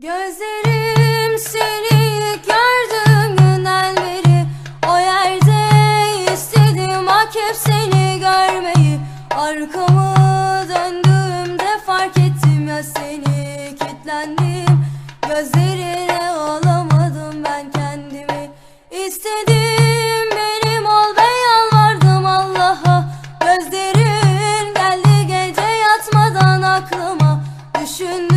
Gözlerim seni ilk gördüğüm günden beri O yerde istedim hak hep seni görmeyi. Arkamı döndüğümde fark ettim ya seni kilitlendim. Gözlerine alamadım ben kendimi. İstedim benim ol ve yalvardım Allah'a. Gözlerin geldi gece yatmadan aklıma. Düşündüm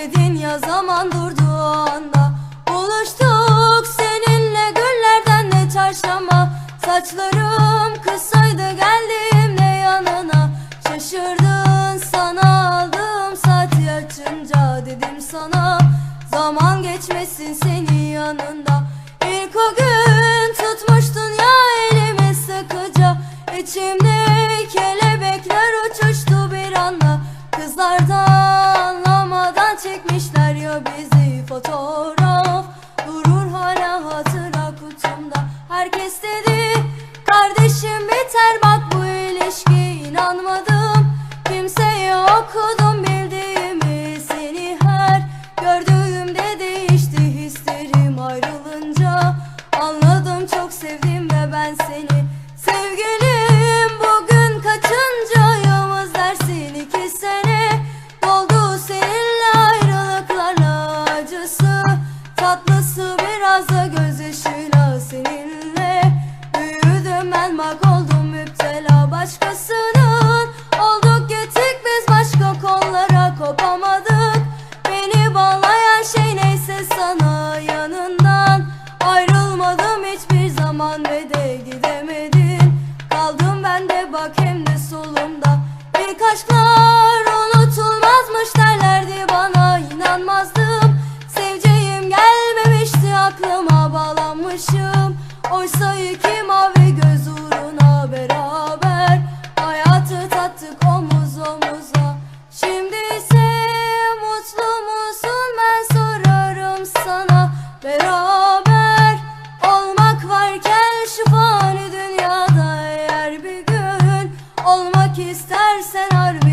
Dedin ya zaman durdu Buluştuk seninle güllerden de çarşamba. Saçlarım kısaydı geldiğimde yanına. Şaşırdın sana aldım saati açınca Dedim sana zaman geçmesin senin yanında. İlk o gün tutmuştun ya elimi sıkıca. İçimde kelebekler uçuştu bir anda. Kızlar Herkes dedi kardeşim biter bak bu ilişki inanmadım. Kimseye okudum bildiğimi seni her gördüğümde değişti hislerim ayrılınca. Anladım çok sevdim ve ben seni Sevgilim. Bugün kaçıncı ayımız dersin iki sene? Doldu seninle ayrılıklarla acısı. Tatlısı biraz da gözyaşıyla başkasının. Olduk gittik biz başka kollara kopamadık. Beni bağlayan şey neyse sana yanından. Ayrılmadım hiçbir zaman ve de gidemedin. Kaldım ben de bak hem de solumda. İlk aşklar Olmak istersen harbi